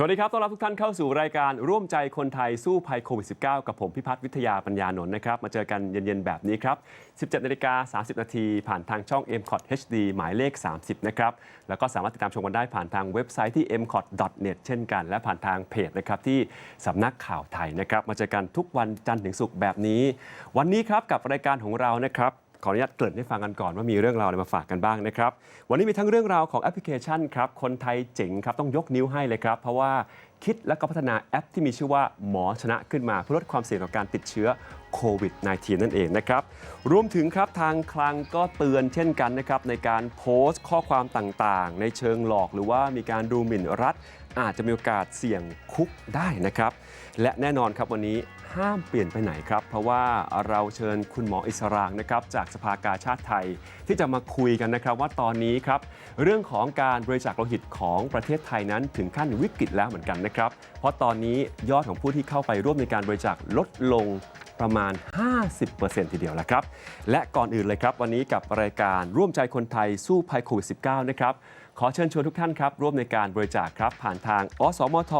สวัสดีครับต้อนรับทุกท่านเข้าสู่รายการร่วมใจคนไทยสู้ภัยโควิด -19 กับผมพิพัฒน์วิทยาปัญญานนท์นะครับ มาเจอกันเย็น ๆ แบบนี้ครับ 17นาฬิกา30 นาทีผ่านทางช่อง m c o t HD หมายเลข 30 นะครับ แล้วก็สามารถติดตามชมกันได้ผ่านทางเว็บไซต์ที่ m c o t net เช่นกัน และผ่านทางเพจนะครับที่สำนักข่าวไทยนะครับ มาเจอกันทุกวันจันทร์ถึงศุกร์แบบนี้ วันนี้ครับกับรายการของเรานะครับ ขออนุญาตเกริ่นให้ฟังกันก่อนว่ามีเรื่องราวอะไรมาฝากกันบ้างนะครับ วันนี้มีทั้งเรื่องราวของแอปพลิเคชันครับ คนไทยเจ๋งครับ ต้องยกนิ้วให้เลยครับ เพราะว่าคิดและก็พัฒนาแอปที่มีชื่อว่าหมอชนะขึ้นมา เพื่อลดความเสี่ยงต่อการติดเชื้อโควิด -19 นั่นเองนะครับ รวมถึงครับทางคลังก็เตือนเช่นกันนะครับ ในการโพสต์ข้อความต่างๆ ในเชิงหลอกหรือว่ามีการดูหมิ่นรัฐ อาจจะมีโอกาสเสี่ยงคุกได้นะครับ และแน่นอนครับวันนี้ ห้ามเปลี่ยนไปไหนครับ เพราะว่าเราเชิญคุณหมออิสรางนะครับจากสภากาชาติไทย ที่จะมาคุยกันนะครับว่าตอนนี้ครับเรื่องของการบริจาคโลหิตของประเทศไทยนั้นถึงขั้นวิกฤตแล้วเหมือนกันนะครับ เพราะตอนนี้ยอดของผู้ที่เข้าไปร่วมในการบริจาคลดลงประมาณ 50%ทีเดียวแล้วครับ และก่อนอื่นเลยครับ วันนี้กับรายการร่วมใจคนไทยสู้ภัยโควิด -19 นะครับ ขอเชิญชวนทุกท่านครับ ร่วมในการบริจาคครับ ผ่านทางอสมท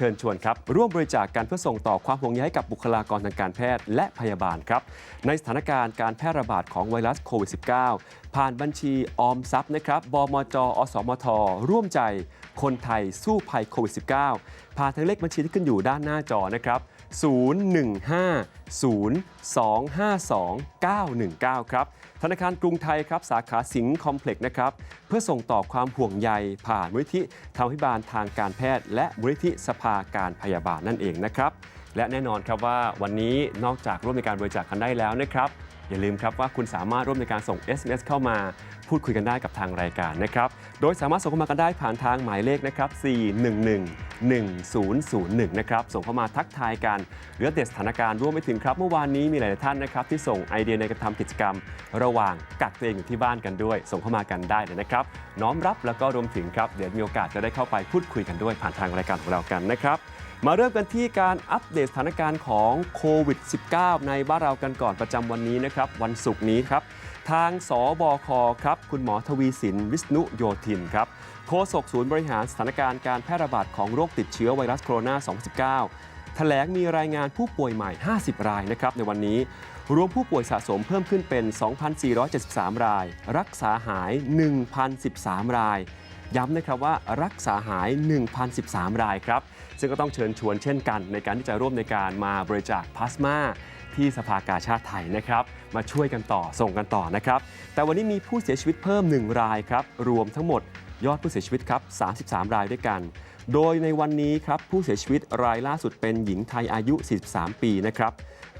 ชิญชวนครับ ร่วมบริจาคกันเพื่อส่งต่อความห่วงใยให้กับบุคลากรทางการแพทย์และพยาบาลครับ ในสถานการณ์การแพร่ระบาดของไวรัสโควิด -19 ผ่านบัญชีออมทรัพย์นะครับ บมจ อสมท ร่วมใจคนไทยสู้ภัยโควิด -19 ผ่านทางเลขบัญชีที่ขึ้นอยู่ด้านหน้าจอนะครับ 015-0252-919 ครับ ธนาคารกรุงไทยครับ สาขาสิงห์คอมเพล็กซ์นะครับ เพื่อส่งต่อความห่วงใยผ่านมูลนิธิธรรมพิบาลทางการแพทย์ และมูลนิธิสภาการพยาบาลนั่นเองนะครับ และแน่นอนครับว่าวันนี้นอกจากร่วมในการบริจาคกันได้แล้วนะครับ อย่าลืมครับว่าคุณสามารถร่วมในการส่ง SMS เข้ามาพูดคุยกันได้กับทางรายการนะครับ โดยสามารถส่งเข้ามากันได้ผ่านทางหมายเลขนะครับ 411-1001 นะครับ ส่งเข้ามาทักทายกันหรืออัปเดสถานการณ์ร่วมไปถึงครับ เมื่อวานนี้มีหลายท่านนะครับที่ส่งไอเดียในการทำกิจกรรม ระหว่างกักตัวเองอยู่ที่บ้านกันด้วย ส่งเข้ามากันได้เลยนะครับ น้อมรับแล้วก็รวมถึงครับเดี๋ยวมีโอกาสจะได้เข้าไปพูดคุยกันด้วยผ่านทางรายการของเรากันนะครับ มาเริ่มกันที่การอัปเดตสถานการณ์ของโควิด -19 ในบ้านเรากันก่อนประจำวันนี้นะครับ วันศุกร์นี้ครับ ทางสบคครับ คุณหมอทวีสิน วิษณุโยธินครับโฆษกศูนย์บริหารสถานการณ์การแพร่ระบาดของโรคติดเชื้อไวรัสโคโรนา 2019 แถลงมีรายงานผู้ป่วยใหม่ 50 รายนะครับในวันนี้ รวมผู้ป่วยสะสมเพิ่มขึ้นเป็น 2,473 ราย รักษาหาย 1,013 ราย ย้ำนะครับว่ารักษาหาย 1,013 รายครับ ซึ่งก็ต้องเชิญชวนเช่นกัน ในการที่จะร่วมในการมาบริจาคพลาสมาที่สภากาชาติไทยนะครับ มาช่วยกันต่อส่งกันต่อนะครับ แต่วันนี้มีผู้เสียชีวิตเพิ่ม 1 รายครับ รวมทั้งหมดยอดผู้เสียชีวิตครับ 33 รายด้วยกัน โดยในวันนี้ครับ ผู้เสียชีวิตรายล่าสุดเป็นหญิงไทยอายุ 43 ปีนะครับ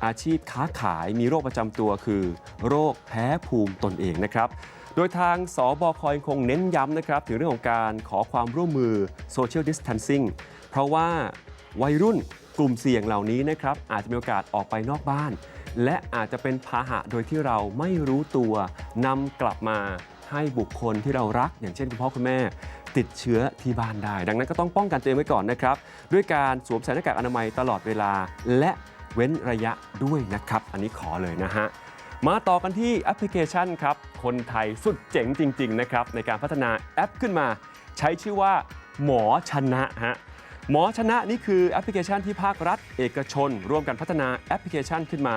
อาชีพค้าขายมีโรคประจำตัวคือ โรคแพ้ภูมิตนเองนะครับ โดยทางสบคยังคงเน้นย้ำนะครับ ถึงเรื่องของการขอความร่วมมือ Social Distancing เพราะว่าวัยรุ่นกลุ่มเสี่ยงเหล่านี้นะครับ อาจจะมีโอกาสออกไปนอกบ้าน และอาจจะเป็นพาหะโดยที่เราไม่รู้ตัวนำกลับมาให้บุคคลที่เรารัก อย่างเช่นคุณพ่อคุณแม่ ติดเชื้อที่บ้านได้ ดังนั้นก็ต้องป้องกันตัวเองไว้ก่อนนะครับ ด้วยการสวมใส่หน้ากากอนามัยตลอดเวลา และเว้นระยะด้วยนะครับ อันนี้ขอเลยนะฮะ มาต่อกันที่แอปพลิเคชันครับ คนไทยสุดเจ๋งจริง ๆ นะครับ ในการพัฒนาแอปขึ้นมา ใช้ชื่อว่า หมอชนะฮะหมอชนะนี่คือแอปพลิเคชันที่ภาครัฐ เอกชน ร่วมกันพัฒนาแอปพลิเคชันขึ้นมา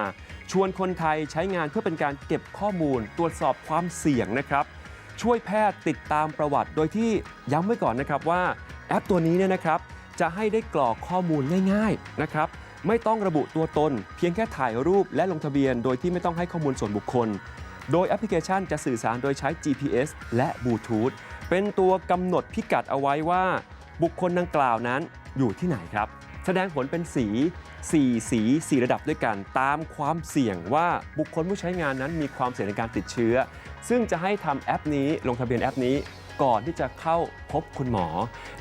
ชวนคนไทยใช้งานเพื่อเป็นการเก็บข้อมูล ตรวจสอบความเสี่ยงนะครับ ช่วยแพทย์ติดตามประวัติ โดยที่ย้ำไว้ก่อนนะครับว่าแอปตัวนี้เนี่ยนะครับจะให้ได้กรอกข้อมูลง่ายๆนะครับ ไม่ต้องระบุตัวตน เพียงแค่ถ่ายรูปและลงทะเบียน โดยที่ไม่ต้องให้ข้อมูลส่วนบุคคล โดยแอปพลิเคชันจะสื่อสารโดยใช้ GPS และบลูทูธเป็นตัวกำหนดพิกัดเอาไว้ว่า บุคคลดังกล่าวนั้นอยู่ที่ไหนครับ แสดงผลเป็นสี 4 สี 4 ระดับด้วยกัน ตามความเสี่ยงว่าบุคคลผู้ใช้งานนั้นมีความเสี่ยงในการติดเชื้อ ซึ่งจะให้ทำแอปนี้ลงทะเบียนแอปนี้ ก่อนที่จะเข้าพบคุณหมอ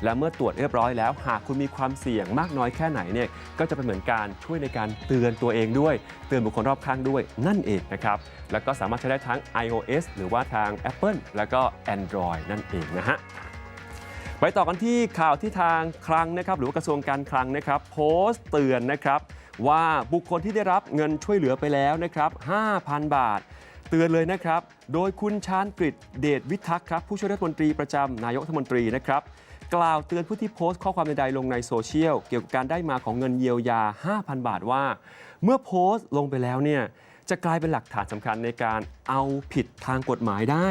และเมื่อตรวจเรียบร้อยแล้ว หากคุณมีความเสี่ยงมากน้อยแค่ไหนเนี่ยก็จะเป็นเหมือนการช่วยในการเตือนตัวเองด้วย เตือนบุคคลรอบข้างด้วยนั่นเองนะครับ แล้วก็สามารถใช้ได้ทั้ง iOS หรือว่าทาง Apple แล้วก็ Android นั่นเองนะฮะไปต่อกันที่ข่าวที่ทางคลังนะครับหรือว่ากระทรวงการคลังนะครับ โพสต์เตือนนะครับว่าบุคคลที่ได้รับเงินช่วยเหลือไปแล้วนะครับ 5,000 บาท ตือนเลยนะครับ โดยคุณชาญกฤษเดชวิทักษ์ครับ ผู้ช่วยรัฐมนตรีประจำนายกรัฐมนตรีนะครับ กล่าวเตือนผู้ที่โพสต์ข้อความใดๆลงในโซเชียล เกี่ยวกับการได้มาของเงินเยียวยา 5,000 บาทว่า เมื่อโพสต์ลงไปแล้วเนี่ยจะกลายเป็นหลักฐานสำคัญในการเอาผิดทางกฎหมายได้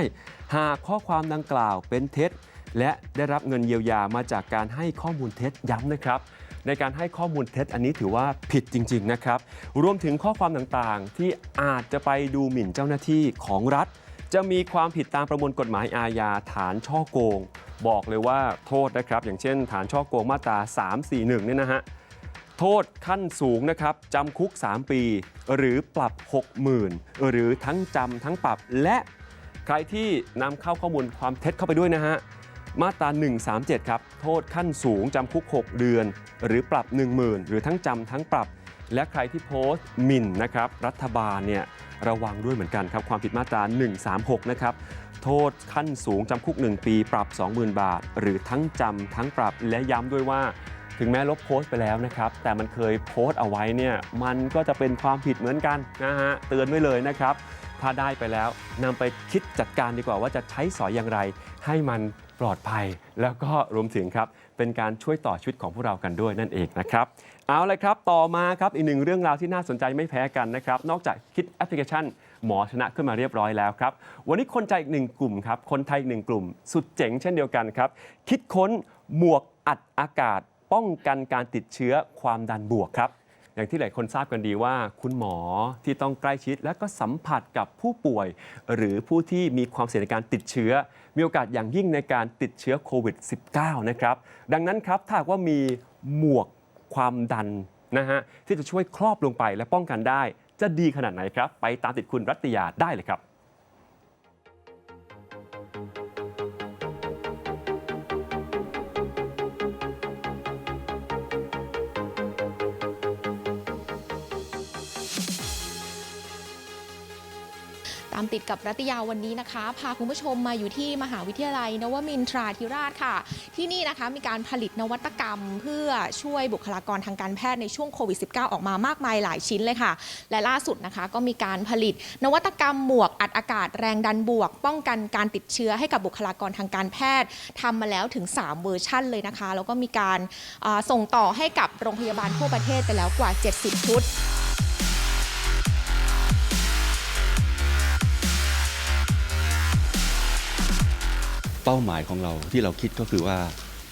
หากข้อความดังกล่าวเป็นเท็จ และได้รับเงินเยียวยามาจากการให้ข้อมูลเท็จย้ำนะครับ ในการให้ข้อมูลเท็จอันนี้ถือว่าผิดจริง ๆ นะครับ รวมถึงข้อความต่างๆ ที่อาจจะไปดูหมิ่นเจ้าหน้าที่ของรัฐ จะมีความผิดตามประมวลกฎหมายอาญาฐานช่อโกง บอกเลยว่าโทษนะครับ อย่างเช่น ฐานช่อโกงมาตรา 341 เนี่ยนะฮะโทษขั้นสูงนะครับจำคุก 3 ปี หรือปรับ 60,000 หรือทั้งจำทั้งปรับและใครที่นำเข้าข้อมูลความเท็จเข้าไปด้วยนะฮะ มาตรา 137 ครับ โทษขั้นสูงจำคุก 6 เดือน หรือปรับ 10,000 หรือทั้งจำทั้งปรับ และใครที่โพสต์หมิ่นนะครับ รัฐบาลเนี่ยระวังด้วยเหมือนกันครับ ความผิดมาตรา 136 นะครับ โทษขั้นสูงจำคุก 1 ปีปรับ 20,000 บาท หรือทั้งจำทั้งปรับและย้ำด้วยว่าถึงแม้ลบโพสต์ไปแล้วนะครับ แต่มันเคยโพสต์เอาไว้เนี่ยมันก็จะเป็นความผิดเหมือนกันนะฮะเตือนไว้เลยนะครับ ถ้าได้ไปแล้วนำไปคิดจัดการดีกว่าว่าจะใช้สอยอย่างไร ให้มัน ลอดภัย แล้วก็รวมถึงครับ เป็นการช่วยต่อชีวิตของพวกเรากันด้วยนั่นเองนะครับ เอาเลยครับ ต่อมาครับอีกหนึ่งเรื่องราวที่น่าสนใจไม่แพ้กันนะครับ นอกจากคิดแอปพลิเคชัน หมอชนะขึ้นมาเรียบร้อยแล้วครับ วันนี้คนใจอีกหนึ่งกลุ่มครับ คนไทยอีกหนึ่งกลุ่ม สุดเจ๋งเช่นเดียวกันครับ คิดค้นหมวกอัดอากาศ ป้องกันการติดเชื้อความดันบวกครับ อย่างที่หลายคนทราบกันดีว่า คุณหมอที่ต้องใกล้ชิด และก็สัมผัสกับผู้ป่วย หรือผู้ที่มีความเสี่ยงในการติดเชื้อ มีโอกาสอย่างยิ่งในการติดเชื้อโควิด -19 นะครับ ดังนั้นครับถ้าว่ามีหมวกความดันนะฮะที่จะช่วยครอบลงไปและป้องกันได้ จะดีขนาดไหนครับ ไปตามติดคุณรัตยาได้เลยครับ ติดกับรัตยาวันนี้นะคะ พาคุณผู้ชมมาอยู่ที่มหาวิทยาลัย นวมินทราธิราชค่ะ ที่นี่นะคะมีการผลิตนวัตกรรม เพื่อช่วยบุคลากรทางการแพทย์ในช่วงโควิด -19 ออกมามากมายหลายชิ้นเลยค่ะ และล่าสุดนะคะก็มีการผลิตนวัตกรรมหมวกอัดอากาศแรงดันบวก ป้องกันการติดเชื้อให้กับบุคลากรทางการแพทย์ทำมาแล้วถึง 3 เวอร์ชั่นเลยนะคะ แล้วก็มีการส่งต่อให้กับโรงพยาบาลทั่วประเทศไปแล้วกว่า 70 ชุด เป้าหมายของเราที่เราคิดก็คือว่า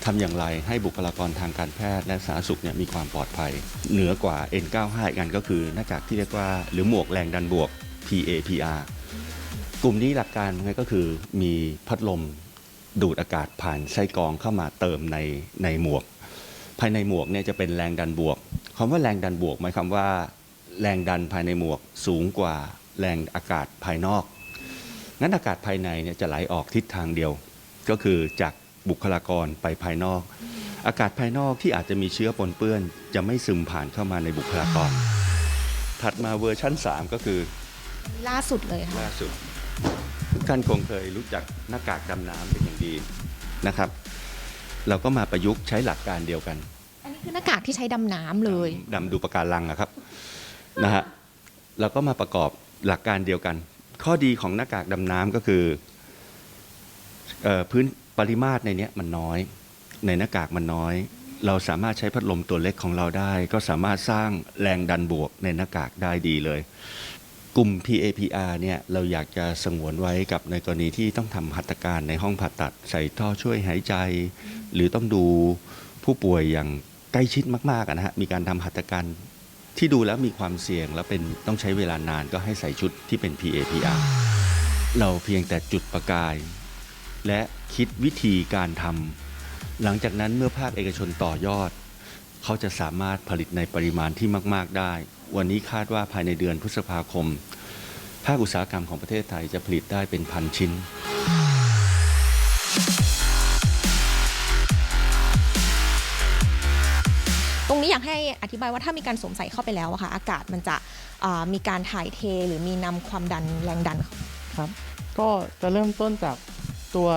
ทำอย่างไรให้บุคลากรทางการแพทย์และสาธารณสุขเนี่ยมีความปลอดภัย เหนือกว่า N95 กันก็คือหน้ากากที่เรียกว่า หรือหมวกแรงดันบวก PAPR กลุ่มนี้หลักการมันก็คือมีพัดลมดูดอากาศผ่านไส้กรองเข้ามาเติมในในหมวก ภายในหมวกเนี่ยจะเป็นแรงดันบวกคำว่าแรงดันบวกหมายความว่า แรงดันภายในหมวกสูงกว่าแรงอากาศภายนอกงั้นอากาศภายในเนี่ยจะไหลออกทิศทางเดียว ก็คือจากบุคลากรไปภายนอก อากาศภายนอกที่อาจจะมีเชื้อปนเปื้อน จะไม่ซึมผ่านเข้ามาในบุคลากร ถัดมาเวอร์ชั่น 3 ก็คือล่าสุดเลยค่ะล่าสุด ทุกท่านคงเคยรู้จักหน้ากากดำน้ำเป็นอย่างดีนะครับ เราก็มาประยุกต์ใช้หลักการเดียวกัน อันนี้คือหน้ากากที่ใช้ดำน้ำเลย ดำดูปะการังอะครับนะฮะเราก็มาประกอบหลักการเดียวกัน ข้อดีของหน้ากากดำน้ำก็คือเอ่อ พื้นปริมาตรในนี้มันน้อย ในหน้ากากมันน้อย เราสามารถใช้พัดลมตัวเล็กของเราได้ ก็สามารถสร้างแรงดันบวกในหน้ากากได้ดีเลย กลุ่ม PAPR เนี่ยเราอยากจะสงวนไว้กับในกรณีที่ต้องทำหัตถการในห้องผ่าตัด ใส่ท่อช่วยหายใจ หรือต้องดูผู้ป่วยอย่างใกล้ชิดมากๆนะฮะมีการทำหัตถการที่ดูแล้วมีความเสี่ยงแล้วเป็นต้องใช้เวลานานก็ให้ใส่ชุดที่เป็น PAPR เราเพียงแต่จุดประกาย และคิดวิธีการทำหลังจากนั้นเมื่อภาคเอกชนต่อยอด เขาจะสามารถผลิตในปริมาณที่มาก ๆ ได้ วันนี้คาดว่าภายในเดือนพฤษภาคม ภาคอุตสาหกรรมของประเทศไทยจะผลิตได้เป็นพันชิ้นตรงนี้อยากให้อธิบายว่าถ้ามีการสวมใส่เข้าไปแล้วอะค่ะอากาศมันจะอ่ามีการถ่ายเทหรือมีนำความดันแรงดันครับ ก็จะเริ่มต้นจาก ตัว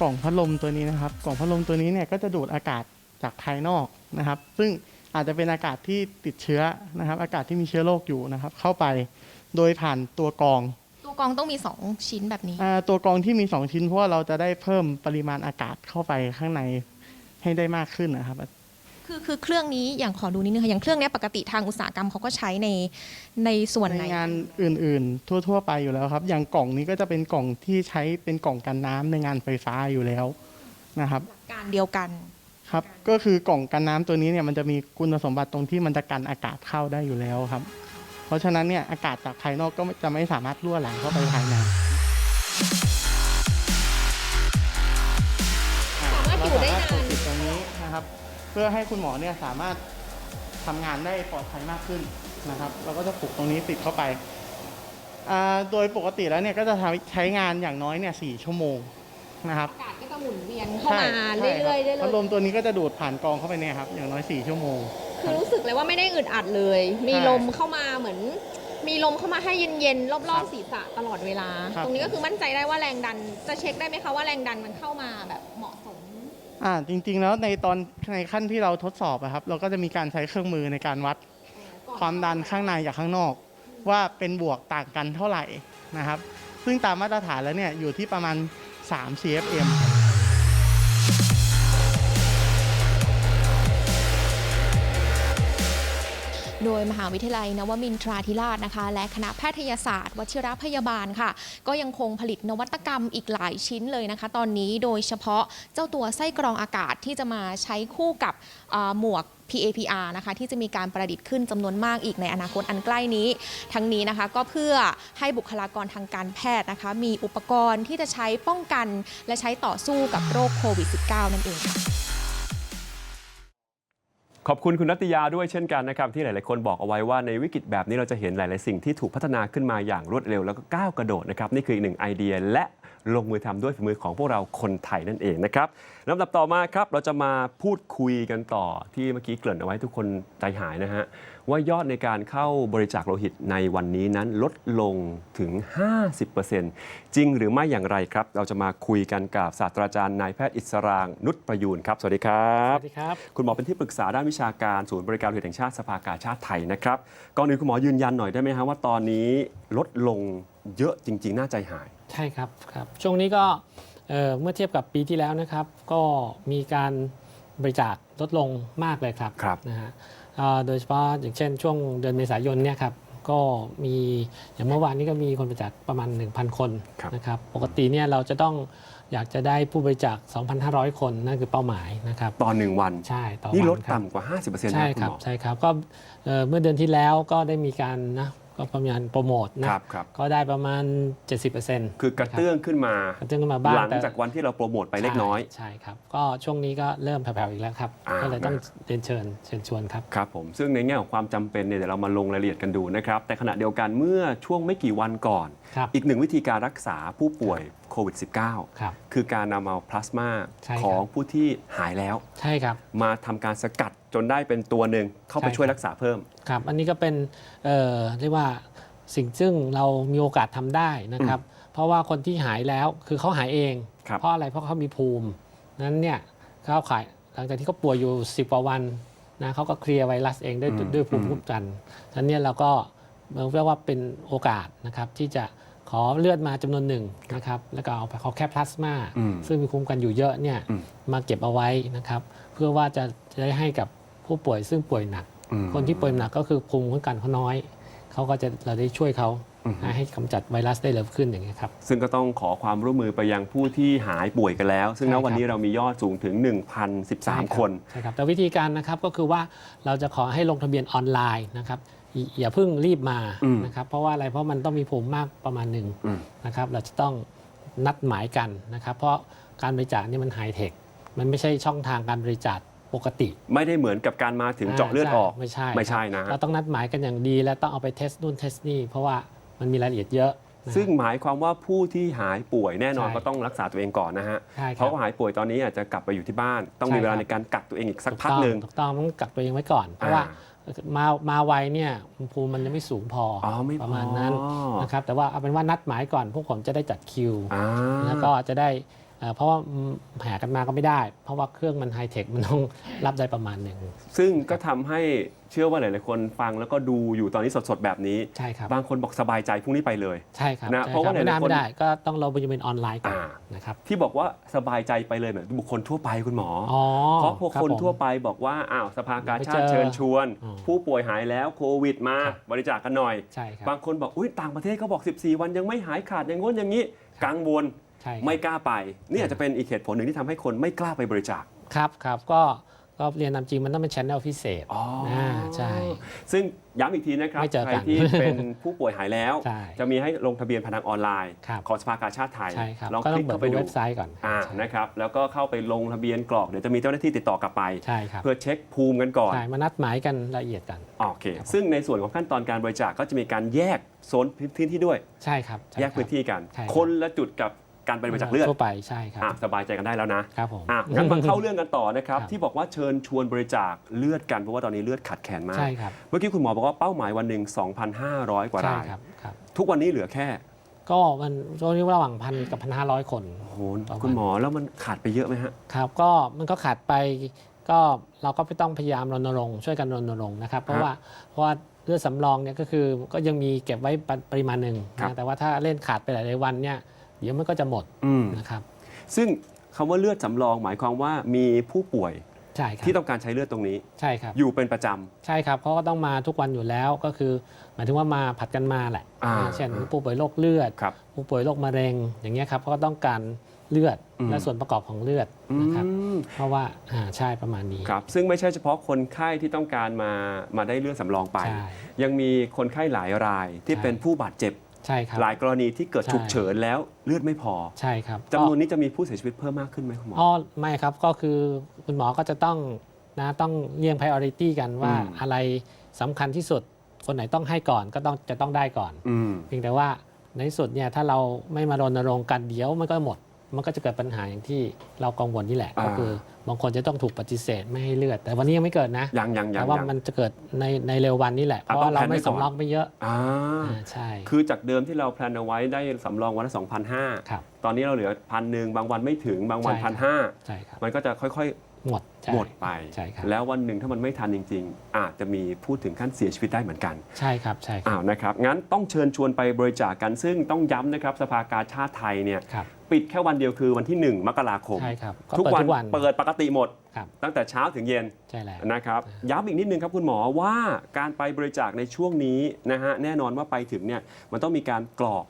กล่องพัดลมตัวนี้นะครับ กล่องพัดลมตัวนี้เนี่ยก็จะดูดอากาศจากภายนอกนะครับ ซึ่งอาจจะเป็นอากาศที่ติดเชื้อนะครับ อากาศที่มีเชื้อโรคอยู่นะครับ เข้าไปโดยผ่านตัวกรอง ตัวกรองต้องมี 2 ชิ้นแบบนี้อาตัวกรองที่มี 2 ชิ้นเพราะว่าเราจะได้เพิ่มปริมาณอากาศเข้าไปข้างในให้ได้มากขึ้นนะครับ คือคือเครื่องนี้อย่างขอดูนิดนึงค่ะอย่างเครื่องเนี้ยปกติทางอุตสาหกรรมเขาก็ใช้ในในส่วนไหในนงานอื่นๆ ทั่ว ๆ ไปอยู่แล้วครับ อย่างกล่องนี้ก็จะเป็นกล่องที่ใช้เป็นกล่องกันน้ำในงานไฟฟ้าอยู่แล้วนะครับ การเดียวกัน ครับ ก็คือกล่องกันน้ำตัวนี้เนี่ยมันจะมีคุณสมบัติตรงที่มันจะกันอากาศเข้าได้อยู่แล้วครับ เพราะฉะนั้นเนี่ยอากาศจากภายนอกก็จะไม่สามารถรั่วไหลเข้าไปภายในสามารถอยู่ได้นานเรสมรถปกปิดตรงนี้นะครับ เพื่อให้คุณหมอเนี่ยสามารถทำงานได้ปลอดภัยมากขึ้นนะครับ เราก็จะผูกตรงนี้ติดเข้าไปอ่าโดยปกติแล้วเนี่ยก็จะทำใช้งานอย่างน้อยเนี่ยสี่ชั่วโมงนะครับอากาศก็จะหมุนเวียนเข้ามาใช่เรื่อยๆใช่เรื่อยพัดลมตัวนี้ก็จะดูดผ่านกรองเข้าไปเนี่ยครับอย่างน้อยสี่ชั่วโมงๆคือรู้สึกเลยว่าไม่ได้อึดอัดเลย มีใช่ลมเข้ามาเหมือน มีลมเข้ามาให้เย็นๆรครัอบบๆศีรษะตลอดเวลาครับตรงนี้ก็คือมั่นใจได้ว่าแรงดันจะเช็คได้ไหมคะว่าแรงดันมันเข้ามาแบบเหมาะสม อ่าจริงๆ แล้วในตอนในขั้นที่เราทดสอบอะครับ เราก็จะมีการใช้เครื่องมือในการวัดความดันข้างในกับข้างนอก ว่าเป็นบวกต่างกันเท่าไหร่นะครับ ซึ่งตามมาตรฐานแล้วเนี่ยอยู่ที่ประมาณ 3 CFM โดยมหาวิทยาลัยนวมินทราธิราชนะคะ และคณะแพทยศาสตร์วชิรพยาบาลค่ะ ก็ยังคงผลิตนวัตกรรมอีกหลายชิ้นเลยนะคะ ตอนนี้โดยเฉพาะเจ้าตัวไส้กรองอากาศที่จะมาใช้คู่กับหมวก PAPR นะคะที่จะมีการประดิษฐ์ขึ้นจำนวนมากอีกในอนาคตอันใกล้นี้ ทั้งนี้นะคะก็เพื่อให้บุคลากรทางการแพทย์นะคะ มีอุปกรณ์ที่จะใช้ป้องกัน และใช้ต่อสู้กับโรคโควิด -19 นั่นเองค่ะ ขอบคุณคุณนัตยาด้วยเช่นกันนะครับที่หลาย ๆ คนบอกเอาไว้ว่าในวิกฤตแบบนี้เราจะเห็นหลาย ๆ สิ่งที่ถูกพัฒนาขึ้นมาอย่างรวดเร็วแล้วก็ก้าวกระโดดนะครับนี่คืออีกหนึ่งไอเดียและ ลงมือทำด้วยฝีมือของพวกเราคนไทยนั่นเองนะครับลำดับต่อมาครับเราจะมาพูดคุยกันต่อที่เมื่อกี้เกริ่นเอาไว้ทุกคนใจหายนะฮะว่ายอดในการเข้าบริจาคโลหิตในวันนี้นั้นลดลงถึง 50%จริงหรือไม่อย่างไรครับ เราจะมาคุยกันกับศาสตราจารย์นายแพทย์อิสรางนุชประยูนครับ สวัสดีครับสวัสดีครับ คุณหมอเป็นที่ปรึกษาด้านวิชาการศูนย์บริการโลหิตแห่งชาติสภากาชาติไทยนะครับก่อนอื่นคุณหมอยืนยันหน่อยได้ไหมฮะว่าตอนนี้ลดลงเยอะจริง ๆ น่าใจหาย ใช่ครับครับช่วงนี้ก็เอ่อเมื่อเทียบกับปีที่แล้วนะครับ ก็มีการบริจาคลดลงมากเลยครับครับนะฮะเอ่อโดยเฉพาะอย่างเช่น ช่วงเดือนเมษายนเนี่ยครับก็มีอย่างเมื่อวานนี้ก็มีคนบริจาคประมาณ 1,000 คนครับนะครับปกติเนี่ยเราจะต้องอยากจะได้ผู้บริจาค 2,500 คนนั่นคือเป้าหมายนะครับตอนหนึ่งวันใช่ต่อนี่วัลดครับต่ำกว่า 50%นะใช่คุคณรับหมอใช่ครับก็เอ่อเมื่อเดือนที่แล้วก็ได้มีการนะ ก็ประมาณโปรโมทนะครับครับก็ได้ประมาณ 70%คือกระเตื้องขึ้นมากระเตื้องขึ้นมาบ้างหลังแต่จากวันที่เราโปรโมทไปเล็กน้อยใช่ใช่ครับ ก็ช่วงนี้ก็เริ่มแผ่วๆอีกแล้วครับอ่าก็เลยต้องเรียนเชิญเชิญชวนครับ ครับผม ซึ่งในแง่ของความจำเป็นเนี่ยเดี๋ยวเรามาลงรายละเอียดกันดูนะครับ แต่ขณะเดียวกันเมื่อช่วงไม่กี่วันก่อนครับ อีกหนึ่งวิธีการรักษาผู้ป่วยโควิด -19 ครับคือการนำเอาพลาสมาใช่ครับ ของผู้ที่หายแล้ว ใช่ครับ มาทำการสกัดจนได้เป็นตัวหนึ่งเข้าไปใช่ ช่วยครับรักษาเพิ่ม ครับ อันนี้ก็เป็นเอ่อเรียกว่าสิ่งซึ่งเรามีโอกาสทำได้นะครับ เพราะว่าคนที่หายแล้วคือเขาหายเอง ครับ เพราะอะไรเพราะเขามีภูมินั้นเนี่ยเขาขายหลังจากที่เขาป่วยอยู่ 10กว่าวันนะเขาก็เคลียร์ไวรัสเองด้วยอืมด้วยภูมิอืม คุ้มกันฉะนั้นเนี่ยเราก็เรียกว่าเป็นโอกาสนะครับที่จะ ขอเลือดมาจำนวนหนึ่งนะครับแล้วก็เอาไปขอแค่พลาสมาอืมซึ่งมีภูมิคุ้มกันอยู่เยอะเนี่ยอืมมาเก็บเอาไว้นะครับ เพื่อว่าจะจะได้ให้กับผู้ป่วยซึ่งป่วยหนักอืมคนที่ป่วยหนักก็คือภูมิคุ้มกันเขาน้อยเขาก็จะเราได้ช่วยเขาอืมให้กำจัดไวรัสได้เร็วขึ้นอย่างเงี้ยครับ ซึ่งก็ต้องขอความร่วมมือไปยังผู้ที่หายป่วยกันแล้ว ซึ่งณใช่ครับวันนี้เรามียอดสูงถึงใช่รับ1,013 คน ใช่ครับ แต่วิธีการนะครับก็คือว่าเราจะขอให้ลงทะเบียนออนไลน์นะครับ อย่าอย่าเพิ่งรีบมาอืมนะครับเพราะว่าอะไรเพราะมันต้องมีภูมิมากประมาณหนึ่งอืมนะครับเราจะต้องนัดหมายกันนะครับเพราะการบริจาคนี่มันไฮเทคมันไม่ใช่ช่องทางการบริจาคปกติ ไม่ได้เหมือนกับการมาถึงเจาะเลือดออกไม่ใช่ไม่ใช่นะเราต้องนัดหมายกันอย่างดีและต้องเอาไปเทสนู่นเทสนี่เพราะว่ามันมีรายละเอียดเยอะนะซึ่งหมายความว่าผู้ที่หายป่วยแน่นอนใช่ก็ต้องรักษาตัวเองก่อนนะฮะใช่ครับเขาก็หายป่วยตอนนี้อาจจะกลับไปอยู่ที่บ้าน ต้องมีใช่เวลาครับในการกักตัวเองอีกสักถูพักหนึ่งถูกต้องต้องกักตัวเองไว้ก่อน เพราะว่า มามาไวเนี่ยภูมิมันยังไม่สูงพอออ๋อไม่พอประมาณนั้นนะครับแต่ว่าเอาเป็นว่านัดหมายก่อนพวกผมจะได้จัดคิวอ่าแล้วก็จะได้อ่อ เพราะว่าหากันมาก็ไม่ได้ เพราะว่าเครื่องมันไฮเทคมันต้องรับได้ประมาณหนึ่ง ซึ่งก็ทำให้เชื่อว่าหลาย ๆ คนฟังแล้วก็ดูอยู่ตอนนี้สด ๆ แบบนี้ ใช่ครับ บางคนบอกสบายใจพรุ่งนี้ไปเลย ใช่ครับนะใช่เพราะว่าคบไม่หได้ลายๆคนไม่ได้ก็ต้องลงไปเป็นออนไลน์ก่อนอ่านะครับที่บอกว่าสบายใจไปเลยแบบบุคคลทั่วไปคุณหมอออ๋อเพราะพวกรับคนผมทั่วไปบอกว่าอ้าวสภากาชาติไม่เจอเชิญชวนอ๋อผู้ป่วยหายแล้วโควิดมาครับบริจาคกันหน่อยใช่ครับบางคนบอกอุ้ยต่างประเทศเขาบอก 14 วันยังไม่หายขาดอย่างง้นอย่างนี้กังวล ใช่ครับ ไม่กล้าไป นี่อาจจะเป็นอีกเหตุผลหนึ่งที่ทำให้คนไม่กล้าไปบริจาค ครับครับก็ก็เรียนนำจริงมันต้องเป็นช anel พิเศษอ๋ออ่าใช่ ซึ่งย้ำอีกทีนะครับไม่เจอใครกันที่เป็นผู้ป่วยหายแล้ว ใช่จะมีให้ลงทะเบียนผ่านทางออนไลน์ ครับ ของสภากาชาติไทยใช่ครับลองก็คต้ลิอกงเปิดเข้าไปดูดูเว็บไซต์ก่อนอ่าใช่นะครับแล้วก็เข้าไปลงทะเบียนกรอกเดี๋ยวจะมีเจ้าหน้าที่ติดต่อกลับไป ใช่ครับเพื่อเช็คภูมิกันก่อน ใช่มานัดหมายกันละเอียดกัน โอเคซึ่งในส่วนของขั้นตอนการบริจาคก็จะมีการแยกโซนพื้นที่ด้วย ใช่ครับใช่แยกพื้นที่กัน ใช่ครับ คนละจุดกับ การไปบริจาคเลือดทั่วไปใช่ครับอะสบายใจกันได้แล้วนะครับผม อะงั้นมาเข้าเรื่องกันต่อนะครับ ครับ ที่บอกว่าเชิญชวนบริจาคเลือดกันเพราะว่าตอนนี้เลือดขาดแคลนมาก ใช่ครับเมื่อกี้คุณหมอบอกว่าเป้าหมายวันหนึ่ง2,500 กว่าใช่ราย ครับครับ ทุกวันนี้เหลือแค่ก็มันช่วงนี้ระหว่างพันกับพันห้าร้อยคน โอ้โหประมาณ คุณหมอแล้วมันขาดไปเยอะไหมฮะ ครับก็มันก็ขาดไปก็เราก็ต้องพยายามรณรงค์ช่วยกันรณรงค์นะครับ เพราะว่าเพราะว่าเลือดสำรองเนี่ยก็คือก็ยังมีเก็บไว้ปปริมาณหนึ่งครับ นะแต่ว่าถ้าเล่นขาดไปหลายๆวันเนี่ย เดี๋ยวมันก็จะหมดอืมนะครับซึ่งคำว่าเลือดสำรองหมายความว่ามีผู้ป่วยใช่ครับที่ต้องการใช้เลือดตรงนี้ ใช่ครับ อยู่เป็นประจำ ใช่ครับเพราะก็ต้องมาทุกวันอยู่แล้วก็คือ หมายถึงว่ามาผัดกันมาแหละอ่าเช่นผู้ป่วยโรคเลือด ครับ ผู้ป่วยโรคมะเร็งอย่างเงี้ยครับเขาก็ต้องการเลือดอืม และส่วนประกอบของเลือดอืนะครับ มเพราะว่าอ่าใช่ประมาณนี้ครับ ซึ่งไม่ใช่เฉพาะคนไข้ที่ต้องการมามาได้เลือดสำรองไป ใช่ ยังมีคนไข้หลายรายที่ใช่ เป็นผู้บาดเจ็บ ใช่ครับ หลายกรณีที่เกิดใช่ ฉุกเฉินแล้วเลือดไม่พอใช่ครับจำนวนก็นี้จะมีผู้เสียชีวิตเพิ่มมากขึ้นไหมคุณหมอ อ๋อไม่ครับก็คือคุณหมอก็จะต้องนะต้องเรียง priority กันว่าอืม อะไรสำคัญที่สุดคนไหนต้องให้ก่อนก็ต้องจะต้องได้ก่อน อืม เพียงแต่ว่าในที่สุดเนี่ยถ้าเราไม่มารณรงค์กันเดี๋ยวมันก็หมด มันก็จะเกิดปัญหาอย่างที่เรากังวลนี่แหละอ่าก็คือบางคนจะต้องถูกปฏิเสธไม่ให้เลือด แต่วันนี้ยังไม่เกิดนะยังยังยัแต่งว่ายังมันจะเกิดในในเร็ววันนี้แหละ เพอะราะต้อว่างเราแพลนไม่ไว้ก่อนสำรองไปเยอะอ่าอ่าใช่ คือจากเดิมที่เราแพลนเอาไว้ได้สำรองวันละ2,500ครับตอนนี้เราเหลือพันหนึ่งบางวันไม่ถึงบางวันใช่พันครัห้าบใช่ครับมันก็จะค่อยหมดใช่ๆหมดไปใช่ครับแล้ววันหนึ่งถ้ามันไม่ทันจริง ๆ อาจจะมีพูดถึงขั้นเสียชีวิตได้เหมือนกัน ใช่ครับใช่ครับอ้าวนะครับงั้นต้องเชิญชวนไปบริจาคกันซึ่งต้องย้ำนะครับสภากาชาติไทยเนี่ยครับปิดแค่วันเดียวคือวันที่ 1 มกราคม ใช่ครับก็ทุกเปิดวันทุกวันเปิดปกติหมด ครับตั้งแต่เช้าถึงเย็นใช่แล้ว นะครับย้ำอีกนิดนึงครับคุณหมอว่าการไปบริจาคในช่วงนี้นะฮะแน่นอนว่าไปถึงเนี่ยมันต้องมีการกรอก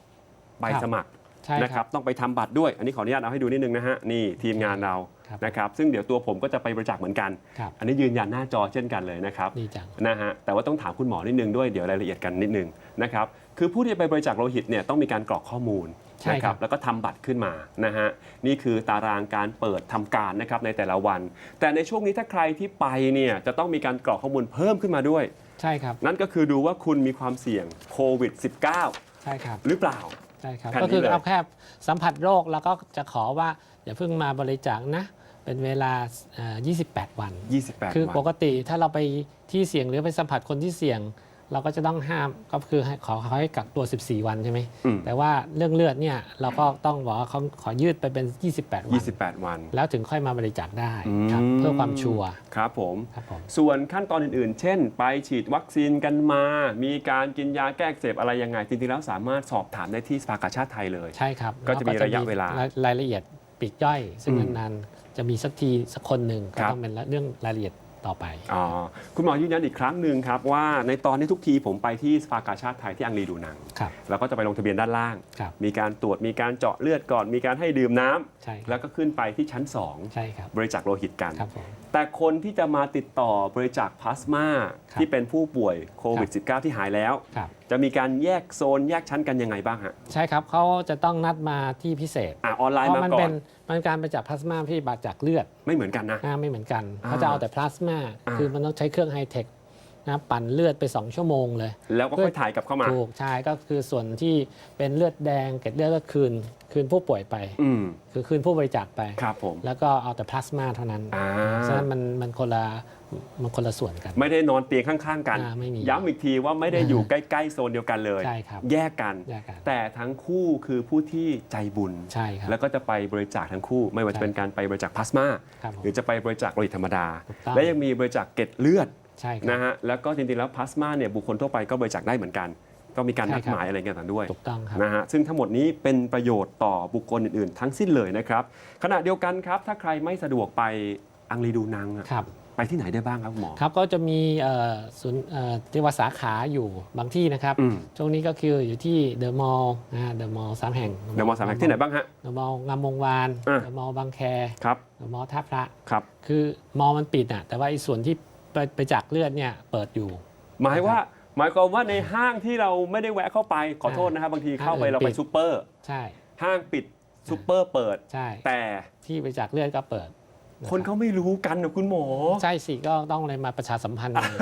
ใบครับ สมัคร ใช่นะคครัรับ บต้องไปทำบัตรด้วย อันนี้ขออนุญาตเอาให้ดูนิดนึงนะฮะ นี่ทีมงานเราครับ นะครับ ซึ่งเดี๋ยวตัวผมก็จะไปบริจาคเหมือนกัน ครับ อันนี้ยืนยันหน้าจอเช่นกันเลยนะครับดีจัง นะฮะแต่ว่าต้องถามคุณหมอนิดนึงด้วยเดี๋ยวรายละเอียดกันนิดนึงนะครับคือผู้ที่จะไปบริจาคโลหิตเนี่ยต้องมีการกรอกข้อมูล ใช่นะคครัรับบแล้วก็ทำบัตรขึ้นมานะฮะนี่คือตารางการเปิดทำการนะครับในแต่ละวัน แต่ในช่วงนี้ถ้าใครที่ไปเนี่ยจะต้องมีการกรอกข้อมูลเพิ่มขึ้นมาด้วย ใช่ครับนั่นก็คือดูว่าคุณมีความเสี่ยงโควิด -19 ใช่ครับหรือเปล่า ใช่ครับ แผ่นนี้ก็คือเลย เอาแค่สัมผัสโรคแล้วก็จะขอว่าอย่าเพิ่งมาบริจาคนะ เป็นเวลาเอ่อ28 วัน 28คือวัปนกติถ้าเราไปที่เสี่ยงหรือไปสัมผัสคนที่เสี่ยง เราก็จะต้องห้ามก็คือให้ขอเขาให้กักตัว 14 วันใช่ไหมอืม แต่ว่าเรื่องเลือดเนี่ยเราก็ต้องบอกว่าเขาขอยืดไปเป็น 28 วัน 28 วัน แล้วถึงค่อยมาบริจาคได้ครับเพื่อความชัวร์ครับผม ครับผมส่วนขั้นตอนอื่นๆ เช่น ไปฉีดวัคซีนกันมา มีการกินยาแก้อักเสบอะไรยังไง จริงๆ แล้วสามารถสอบถามได้ที่สภากาชาติไทยเลย ใช่ครับก็จะมีระยะเวลาแรรายละเอียดปลีกย่อย ซึ่งอืมนานๆจะมีสักทีสักคนหนึ่งก็ครับ ต้องเป็นเรื่องรายละเอียด ต่อไปอ๋อคุณหมอยืนยันอีกครั้งหนึ่งครับว่าในตอนนี้ทุกทีผมไปที่สภากาชาติไทยที่อังรีดูหนัง ครับเราก็จะไปลงทะเบียนด้านล่าง ครับ มีการตรวจมีการเจาะเลือดก่อน มีการให้ดื่มน้ำใช่ครับแล้วก็ขึ้นไปที่ชั้น ใช่ครับ2 บริจาคโลหิตกัน ครับผม แต่คนที่จะมาติดต่อบริจาคพลาสมาครับที่เป็นผู้ป่วยโควิด -19 ที่หายแล้ว ครับ จะมีการแยกโซนแยกชั้นกันยังไงบ้างฮะใช่ครับเขาจะต้องนัดมาที่พิเศษอะออนไลเพน์มาราะมันก่อเป็นนมันการไปจากพลาสมาที่บาดจากเลือดไม่เหมือนกันนะ อ่าไม่เหมือนกันอ่าเขาจะเอาแต่พลาสมาอ่า คือมันต้องใช้เครื่องไฮเทค นะปั่นเลือดไป 2 ชั่วโมงเลย แล้วก็ค่อยถ่ายกลับเข้ามาถูกใช่ก็คือส่วนที่เป็นเลือดแดงเกล็ดเลือดก็คืนคืนผู้ป่วยไป อืมคือคืนผู้บริจาคไป ครับผม แล้วก็เอาแต่พลาสมาเท่านั้นอ่า ฉะนั้นมันมันคนละมันคนละส่วนกัน ไม่ได้นอนเตียงข้างๆกัน อ่าไม่มีย้ำอีกทีว่าไม่ได้อยู่ใกล้ๆโซนเดียวกันเลย ใช่ครับ แยกกัน แยกกันแต่ทั้งคู่คือผู้ที่ใจบุญ ใช่ครับ แล้วก็จะไปบริจาคทั้งคู่ ไม่ว่าจะเป็นการไปบริจาคพลาสมา ครับผมหรือจะไปบริจาคโลหิตธรรมดา ถูกต้อง และยังมีบริจาคเกล็ดเลือด ใช่ครับ นะฮะแล้วก็จริงๆแล้วพลาสมาเนี่ยบุคคลทั่วไปก็บริจาคได้เหมือนกัน ก็มีการนัดใช่ครับ หมายอะไรกันต่างๆด้วยถูกต้องครับ นะฮะซึ่งทั้งหมดนี้เป็นประโยชน์ต่อบุคคลอื่นๆ ทั้งสิ้นเลยนะครับขณะเดียวกันครับ ถ้าใครไม่สะดวกไปอังรีดูนังอะครับ ไปที่ไหนได้บ้างครับคุณหมอ ครับก็จะมีเอ่อศูนย์เอ่อที่ว่าสาขาอยู่บางที่นะครับ อืม ช่วงนี้ก็คืออยู่ที่เดอะมอลล์นะฮะเดอะมอลล์สามแห่งเดี๋ยวหมอสามแห่งที่ไหนบ้างฮะ เดอะมอลล์งามวงวานอะ เดอะมอลล์บางแคครับเดอะมอลล์ท่าพระ ครับ คือมอลล์มันปิดอะแต่ว่าไอ้ส่วนที่ ไปไปจากเลือดเนี่ยเปิดอยู่ หมายว่าหมายความว่าในห้างที่เราไม่ได้แวะเข้าไปขอโทษนะครับบางทีเข้าไปห้างอื่นเราไปปิดซูเปอร์ใช่ห้างปิดซูเปอร์เปิดใช่แต่ที่ไปจากเลือดก็เปิดะคนรับเขาไม่รู้กันนะคุณหมอ ใช่สิก็ต้องเลยมาประชาสัมพันธ์กัน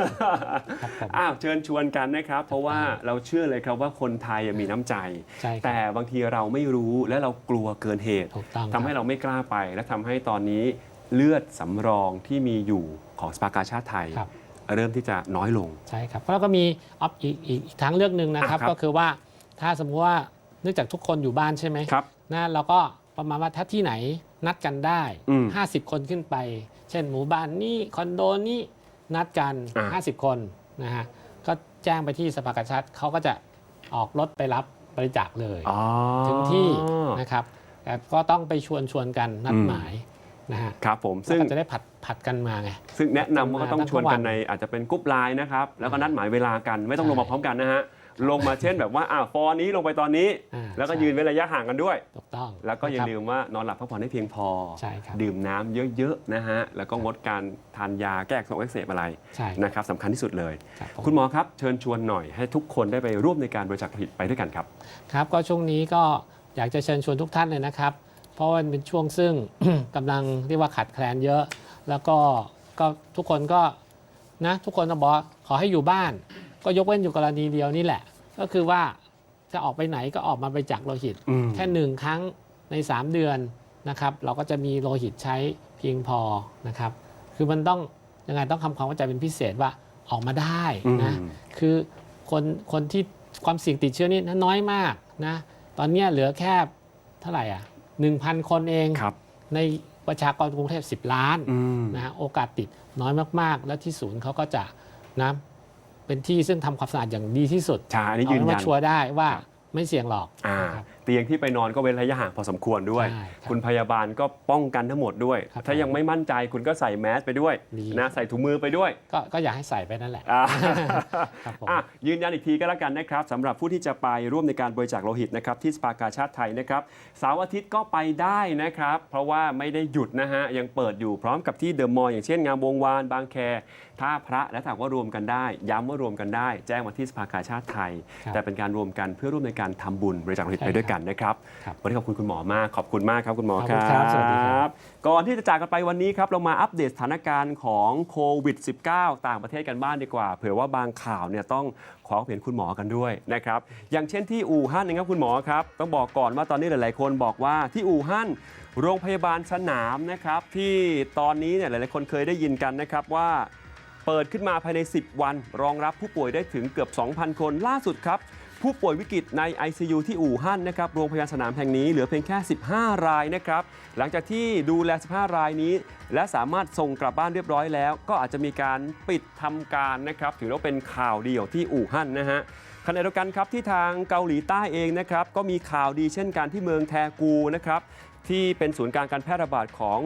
ครับผมอ้าวเชิญชวนกันนะครับ เพราะว่าเราเชื่อเลยครับว่าคนไทยมีน้ำใจใช่ครับแต่บางทีเราไม่รู้และเรากลัวเกินเหตุถูกต้องทำให้คบเราไม่กล้าไปและทำให้ตอนนี้ เลือดสำรองที่มีอยู่ของสภากาชาติไทย ครับ เริ่มที่จะน้อยลง ใช่ครับแล้วก็มีออปอีกอีกอีกทางเลือกหนึ่งนะครับ อะครับ ก็คือว่าถ้าสมมติว่าเนื่องจากทุกคนอยู่บ้านใช่ไหมครับ นะเราก็ประมาณว่าถ้าที่ไหนนัดกันได้ อืม50 คนขึ้นไป เช่นหมู่บ้านนี้คอนโดนี้นัดกัน อ่า 50 คนนะฮะก็แจ้งไปที่สภากาชาติเขาก็จะออกรถไปรับบริจาคเลย อ๋อ ถึงที่นะครับแต่ก็ต้องไปชวนชวนกันนัดอืมหมาย นะฮะครับผมซึ่ซึ่งงจะได้ผัดผัดกันมาไง ซึ่งแนะนำว่าก็ต้องทั้งชวนกันวันในอาจจะเป็นกรุ๊ปไลน์นะครับ แล้วก็นัดหมายเวลากันไม่ต้องใช่ลงมาพร้อมกันนะฮะลงมาเช่นแบบว่าอ้าวฟอร์นี้ลงไปตอนนี้ อ่าแล้วก็ใช่ ยืนเว้นระยะห่างกันด้วย ถูกต้องแล้วก็อย่านะครับ ลืมว่านอนหลับพักผ่อนให้เพียงพอ ใช่ครับ ดื่มน้ำเยอะๆนะฮะแล้วก็งดการทานยาแก้อักเสบอักเสบอะไรใช่นะครับสำคัญที่สุดเลย ครับผม คุณหมอครับเชิญชวนหน่อยให้ทุกคนได้ไปร่วมในการบริจาคโลหิตไปด้วยกันครับ ครับก็ช่วงนี้ก็อยากจะเชิญชวนทุกท่านเลยนะครับเพ ราะว่ามันเป็นช่วงซึ่งกำลังเรียกว่าขาดแคลนเยอะ แล้วก็ก็ทุกคนก็นะทุกคนต้องบอกว่าขอให้อยู่บ้าน ก็ยกเว้นอยู่กรณีเดียวนี่แหละ ก็คือว่าจะออกไปไหนก็ออกมาบริจาคโลหิตอืมแค่หนึ่งครั้งใน 3 เดือนนะครับ เราก็จะมีโลหิตใช้เพียงพอนะครับ คือมันต้องยังไงต้องทำความเข้าใจเป็นพิเศษว่าออกมาได้นะอืมคือคนคนที่ความเสี่ยงติดเชื้อนี่น้อยมากนะตอนเนี้ยเหลือแค่เท่าไหร่อะ 1,000 คนเองครับในประชากรกรุงเทพ 10 ล้านอืมนะฮะโอกาสติดน้อยมาก ๆ แล้วที่ศูนย์เขาก็จะนะเป็นที่ซึ่งทำความสะอาดอย่างดีที่สุดใช่อันนี้ยืนเอาเป็ยัว่านชัวร์ได้ว่าครับไม่เสี่ยงหรอกอ่านะครับเตียงที่ไปนอนก็เว้นระยะห่างพอสมควรด้วย ใช่ครับคุณพยาบาลก็ป้องกันทั้งหมดด้วย ครับถ้ายังไม่มั่นใจคุณก็ใส่แมสไปด้วยดี นะใส่ถุงมือไปด้วยก็ก็อยากให้ใส่ไปนั่นแหละ อ่า ครับผม อะยืนยันอีกทีก็แล้วกันนะครับสำหรับผู้ที่จะไปร่วมในการบริจาคโลหิตนะครับที่สภากาชาติไทยนะครับเสาร์อาทิตย์ก็ไปได้นะครับ เพราะว่าไม่ได้หยุดนะฮะ ยังเปิดอยู่พร้อมกับที่เดอะมอลล์อย่างเช่นงามวงวาน บางแคท่าพระและถ้าหากว่ารวมกันได้ ย้ำว่ารวมกันได้ แจ้งมาที่สภากาชาติไทย ครับแต่เป็นการรวมกันเพื่อร่วมในการทำบุญบริจาคโลหิตใช่ไปด้วยกันนะครับครับวันนี้ขอบคุณคุณหมอมากขอบคุณมากครับคุณหมอขอบคุณครับสวัสดีครับ ก่อนที่จะจากกันไปวันนี้ครับเรามาอัปเดตสถานการณ์ของโควิด -19 ต่างประเทศกันบ้างดีกว่า เผื่อว่าบางข่าวเนี่ยต้องขอเห็นคุณหมอกันด้วยนะครับอย่างเช่นที่อู่ฮั่นนะครับคุณหมอครับต้องบอกก่อนว่าตอนนี้หลาย ๆ คนบอกว่าที่อู่ฮั่นโรงพยาบาลสนามนะครับที่ตอนนี้เนี่ยหลาย ๆ คนเคยได้ยินกันนะครับว่าเปิดขึ้นมาภายใน 10 วัน รองรับผู้ป่วยได้ถึงเกือบ 2,000 คนล่าสุดครับ ผู้ป่วยวิกฤตใน ICU ที่อู่ฮั่นนะครับโรงพยาบาลสนามแห่งนี้เหลือเพียงแค่ 15 รายนะครับหลังจากที่ดูแล 15 รายนี้ และสามารถส่งกลับบ้านเรียบร้อยแล้ว ก็อาจจะมีการปิดทำการนะครับถือว่าเป็นข่าวดีของที่อู่ฮั่นนะฮะขณะเดียวกันครับที่ทางเกาหลีใต้เองนะครับก็มีข่าวดีเช่นกันที่เมืองแทกูนะครับ ที่เป็นศูนย์กลางการแพร่ระบาดของ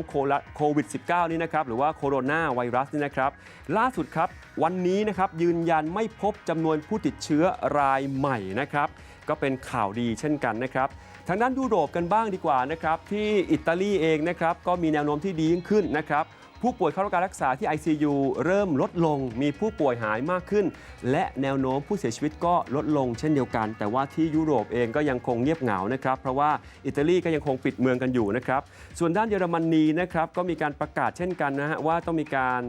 โควิด -19 นี่นะครับหรือว่าโคโรนาไวรัสนี่นะครับ ล่าสุดครับ วันนี้นะครับยืนยันไม่พบจำนวนผู้ติดเชื้อรายใหม่นะครับ ก็เป็นข่าวดีเช่นกันนะครับทางด้านยุโรปกันบ้างดีกว่านะครับที่อิตาลีเองนะครับก็มีแนวโน้มที่ดียิ่งขึ้นนะครับ ผู้ป่วยเข้ารับการรักษาที่ ICU เริ่มลดลง มีผู้ป่วยหายมากขึ้น และแนวโน้มผู้เสียชีวิตก็ลดลงเช่นเดียวกัน แต่ว่าที่ยุโรปเองก็ยังคงเงียบเหงานะครับ เพราะว่าอิตาลีก็ยังคงปิดเมืองกันอยู่นะครับ ส่วนด้านเยอรมนีนะครับก็มีการประกาศเช่นกันนะฮะว่าต้องมีการ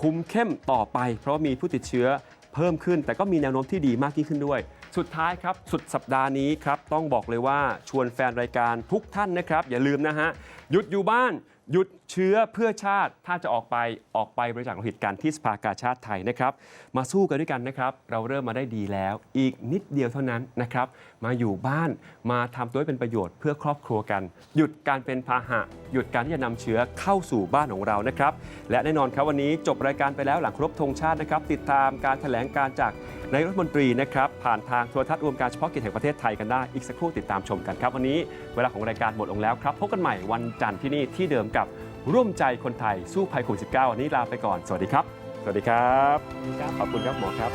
คุมเข้มต่อไป เพราะมีผู้ติดเชื้อเพิ่มขึ้น แต่ก็มีแนวโน้มที่ดีมากยิ่งขึ้นด้วย สุดท้ายครับ สุดสัปดาห์นี้ครับ ต้องบอกเลยว่าชวนแฟนรายการทุกท่านนะครับ อย่าลืมนะฮะ หยุดอยู่บ้าน หยุดเชื้อเพื่อชาติถ้าจะออกไปออกไปบริจาคโลหิตกันที่สภากาชาติไทยนะครับ มาสู้กันด้วยกันนะครับ เราเริ่มมาได้ดีแล้ว อีกนิดเดียวเท่านั้นนะครับ มาอยู่บ้านมาทำตัวให้เป็นประโยชน์เพื่อครอบครัวกัน หยุดการเป็นพาหะ หยุดการที่จะนำเชื้อเข้าสู่บ้านของเรานะครับ และแน่นอนครับวันนี้จบรายการไปแล้วหลังครบธงชาตินะครับ ติดตามการแถลงการจาก นายรัฐมนตรีนะครับผ่านทางโทรทัศน์รวมการเฉพาะกิจแห่งประเทศไทยกันได้ อีกสักครู่ติดตามชมกันครับ วันนี้เวลาของรายการหมดลงแล้วครับพบกันใหม่วันจันทร์ที่นี่ที่เดิมกับร่วมใจคนไทยสู้ภัยโควิด -19 วันนี้ลาไปก่อน สวัสดีครับ สวัสดีครับ ขอบคุณครับหมอครับ